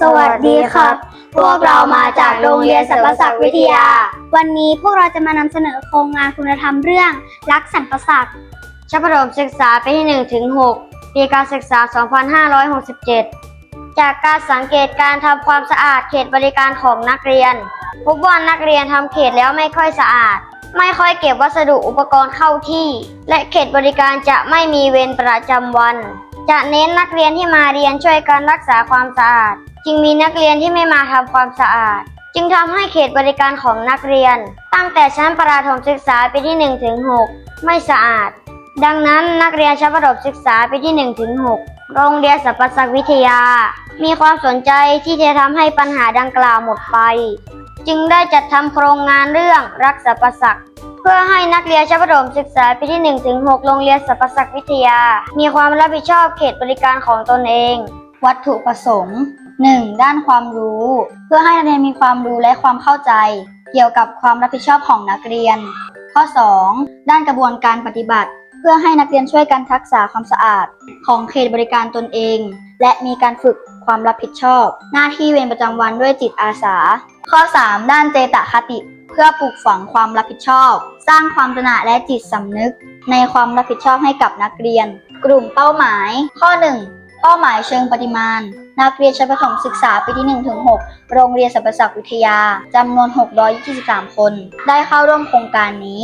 สวัสดีครับ พวกเรามาจากโรงเรียนสรรพศักดิ์วิทยา วันนี้พวกเราจะมานำเสนอโครงงานคุณธรรมเรื่อง รักสรรพศักดิ์ชั้นประถมศึกษาปีที่1ถึง6ปีการศึกษา 2567 จากการสังเกตการทำความสะอาดเขตบริการของนักเรียน พบว่านักเรียนทำเขตแล้วไม่ค่อยสะอาด ไม่ค่อยเก็บวัสดุอุปกรณ์เข้าที่ และเขตบริการจะไม่มีเวรประจำวันจะเน้นนักเรียนที่มาเรียนช่วยกันรักษาความสะอาด จึงมีนักเรียนที่ไม่มาทำความสะอาด จึงทำให้เขตบริการของนักเรียน ตั้งแต่ชั้นประถมศึกษาปีที่1ถึง6ไม่สะอาด ดังนั้นนักเรียนชั้นประถมศึกษาปีที่1ถึง6โรงเรียนสรรพศักดิ์วิทยา มีความสนใจที่จะทำให้ปัญหาดังกล่าวหมดไป จึงได้จัดทำโครงงานเรื่องรักสรรพศักดิ์เพื่อให้นักเรียนชั้นประถมศึกษาปีที่1ถึง6โรงเรียนสรรพศักดิ์วิทยา มีความรับผิดชอบเขตบริการของตนเอง วัตถุประสงค์ 1. ด้านความรู้ เพื่อให้นักเรียนมีความรู้และความเข้าใจ เกี่ยวกับความรับผิดชอบของนักเรียน ข้อ 2. ด้านกระบวนการปฏิบัติ เพื่อให้นักเรียนช่วยกันทักษะความสะอาด ของเขตบริการตนเอง และมีการฝึกความรับผิดชอบ หน้าที่เวรประจำวันด้วยจิตอาสา ข้อ 3. ด้านเจตคติ เพื่อปลูกฝังความรับผิดชอบ สร้างความตระหนักและจิตสำนึก ในความรับผิดชอบให้กับนักเรียน กลุ่มเป้าหมาย ข้อ 1 เป้าหมายเชิงปฏิมาณ นักเรียนชั้นประถมศึกษาปีที่1ถึง6โรงเรียนสรรพศักดิ์วิทยา จำนวน 623 คน ได้เข้าร่วมโครงการนี้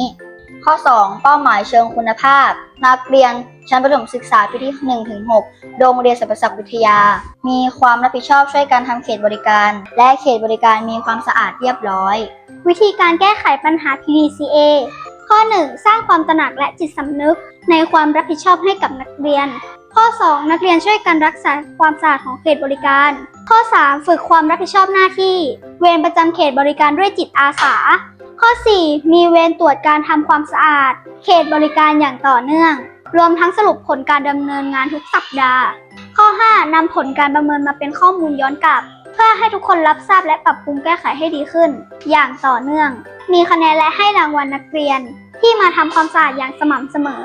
ข้อ 2 เป้าหมายเชิงคุณภาพ นักเรียนชั้นประถมศึกษาปีที่1ถึง6โรงเรียนสรรพศักดิ์วิทยา มีความรับผิดชอบช่วยกันทำเขตบริการ และเขตบริการมีความสะอาดเรียบร้อย วิธีการแก้ไขปัญหา PDCA ข้อ 1 สร้างความตระหนักและจิตสำนึก ในความรับผิดชอบให้กับนักเรียน ข้อ 2 นักเรียนช่วยกันรักษาความสะอาดของเขตบริการ ข้อ 3 ฝึกความรับผิดชอบหน้าที่ เวรประจำเขตบริการด้วยจิตอาสา ข้อ 4 มีเวรตรวจการทำความสะอาด เขตบริการอย่างต่อเนื่อง รวมทั้งสรุปผลการดำเนินงานทุกสัปดาห์ ข้อ 5นำผลการประเมินมาเป็นข้อมูลย้อนกลับ เพื่อให้ทุกคนรับทราบและปรับปรุงแก้ไขให้ดีขึ้น อย่างต่อเนื่อง มีคะแนนและให้รางวัลนักเรียน ที่มาทำความสะอาดอย่างสม่ำเสมอ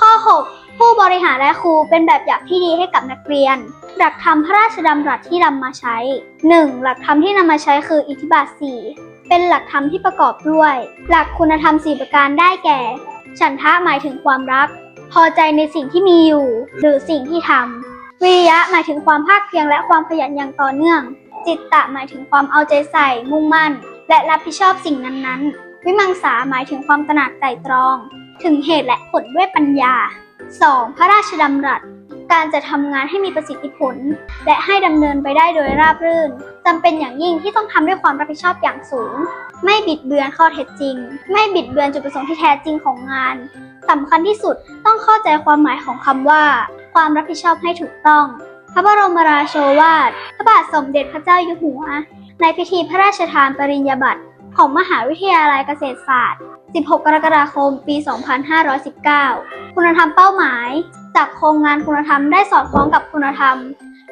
ข้อ 6 ผู้บริหารและครูเป็นแบบอย่างที่ดีให้กับนักเรียน หลักธรรมพระราชดำรัสที่นำมาใช้ 1. หลักธรรมที่นำมาใช้คืออิทธิบาท 4 เป็นหลักธรรมที่ประกอบด้วย หลักคุณธรรม 4 ประการได้แก่ ฉันทะหมายถึงความรัก พอใจในสิ่งที่มีอยู่ หรือสิ่งที่ทำวิริยะหมายถึงความภาคเพียรและความขยันอย่างต่อเนื่อง จิตตะหมายถึงความเอาใจใส่ มุ่งมั่น และรับผิดชอบสิ่งนั้นๆ วิมังสาหมายถึงความตระหนักไตร่ตรอง ถึงเหตุและผลด้วยปัญญา 2. พระราชดำรัส การจะทำงานให้มีประสิทธิผล และให้ดำเนินไปได้โดยราบรื่นจำเป็นอย่างยิ่งที่ต้องทำด้วยความรับผิดชอบอย่างสูง ไม่บิดเบือนข้อเท็จจริง ไม่บิดเบือนจุดประสงค์ที่แท้จริงของงานสำคัญที่สุดต้องเข้าใจความหมายของคำว่า ความรับผิดชอบให้ถูกต้อง พระบรมราโชวาท พระบาทสมเด็จพระเจ้าอยู่หัว ในพิธีพระราชทานปริญญาบัตร ของมหาวิทยาลัยเกษตรศาสตร์ 16 กรกฎาคม ปี 2519 คุณธรรมเป้าหมาย จากโครงงานคุณธรรมได้สอดคล้องกับคุณธรรม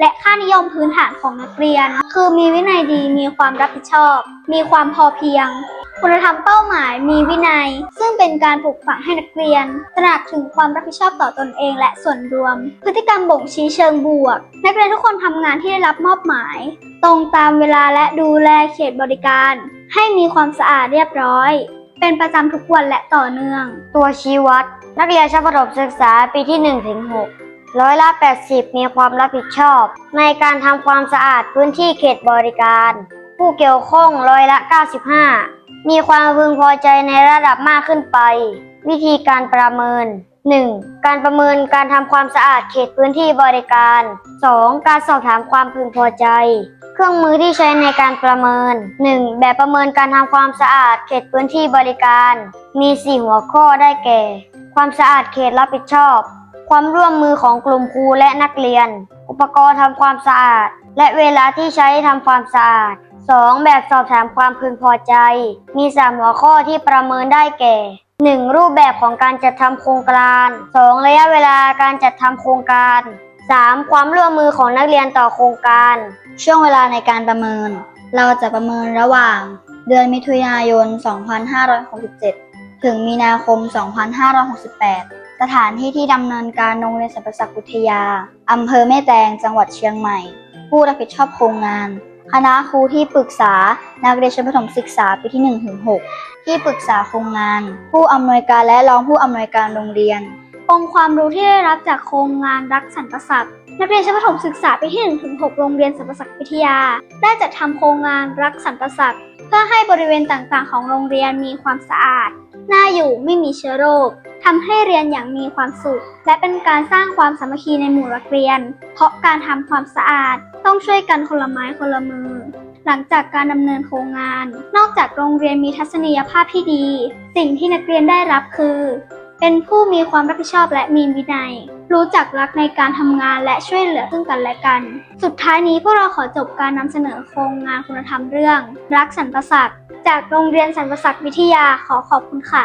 และค่านิยมพื้นฐานของนักเรียน คือมีวินัยดีมีความรับผิดชอบ มีความพอเพียง คุณธรรมเป้าหมายมีวินัย ซึ่งเป็นการปลูกฝังให้นักเรียน ตระหนักถึงความรับผิดชอบต่อตอนเองและส่วนรวม พฤติกรรมบ่งชี้เชิงบวก นักเรียนทุกคนทำงานที่ได้รับมอบหมาย ตรงตามเวลาและดูแลเขตบริการ ให้มีความสะอาดเรียบร้อย เป็นประจำทุกวันและต่อเนื่อง ตัวชี้วัด นักเรียนชั้นประถมศึกษาปีที่1ถึง6ร้อยละ 80 มีความรับผิดชอบ ในการทำความสะอาดพื้นที่เขตบริการ ผู้เกี่ยวข้องร้อยละ 95 มีความพึงพอใจในระดับมากขึ้นไป วิธีการประเมิน 1. การประเมินการทำความสะอาดเขตพื้นที่บริการ 2. การสอบถามความพึงพอใจ เครื่องมือที่ใช้ในการประเมิน 1. แบบประเมินการทำความสะอาดเขตพื้นที่บริการ มี 4 หัวข้อได้แก่ ความสะอาดเขตรับผิดชอบ ความร่วมมือของกลุ่มครูและนักเรียน อุปกรณ์ทำความสะอาด และเวลาที่ใช้ทำความสะอาด 2. แบบสอบถามความพึงพอใจ มี 3 หัวข้อที่ประเมินได้แก่ 1. รูปแบบของการจัดทำโครงการ 2. ระยะเวลาการจัดทำโครงการ 3. ความร่วมมือของนักเรียนต่อโครงการ ช่วงเวลาในการประเมิน เราจะประเมินระหว่าง เดือนมิถุนายน 2567 ถึงมีนาคม 2568 สถานที่ที่ดำเนินการโรงเรียนสรรพศักดิ์วิทยาอำเภอแม่แตงจังหวัดเชียงใหม่ ผู้รับผิดชอบโครงงาน คณะครูที่ปรึกษา นักเรียนชั้นประถมศึกษาปีที่1ถึง6ที่ปรึกษาโครงงาน ผู้อำนวยการและรองผู้อำนวยการโรงเรียน องค์ความรู้ที่ได้รับจากโครงงานรักสรรพศักดิ์นักเรียนชั้นประถมศึกษาปีที่1ถึง6โรงเรียนสรรพศักดิ์วิทยา ได้จัดทำโครงงานรักสรรพศักดิ์เพื่อให้บริเวณต่างๆ ของโรงเรียนมีความสะอาด น่าอยู่ไม่มีเชื้อโรคทำให้เรียนอย่างมีความสุข และเป็นการสร้างความสามัคคีในหมู่นักเรียน เพราะการทำความสะอาด ต้องช่วยกันคนละไม้คนละมือ หลังจากการดำเนินโครงงาน นอกจากโรงเรียนมีทัศนียภาพที่ดี สิ่งที่นักเรียนได้รับคือ เป็นผู้มีความรับผิดชอบและมีวินัย รู้จักรักในการทำงานและช่วยเหลือซึ่งกันและกัน สุดท้ายนี้พวกเราขอจบการนำเสนอโครงงานคุณธรรมเรื่อง รักสรรพศักดิ์จากโรงเรียนสรรพศักดิ์วิทยาขอขอบคุณค่ะ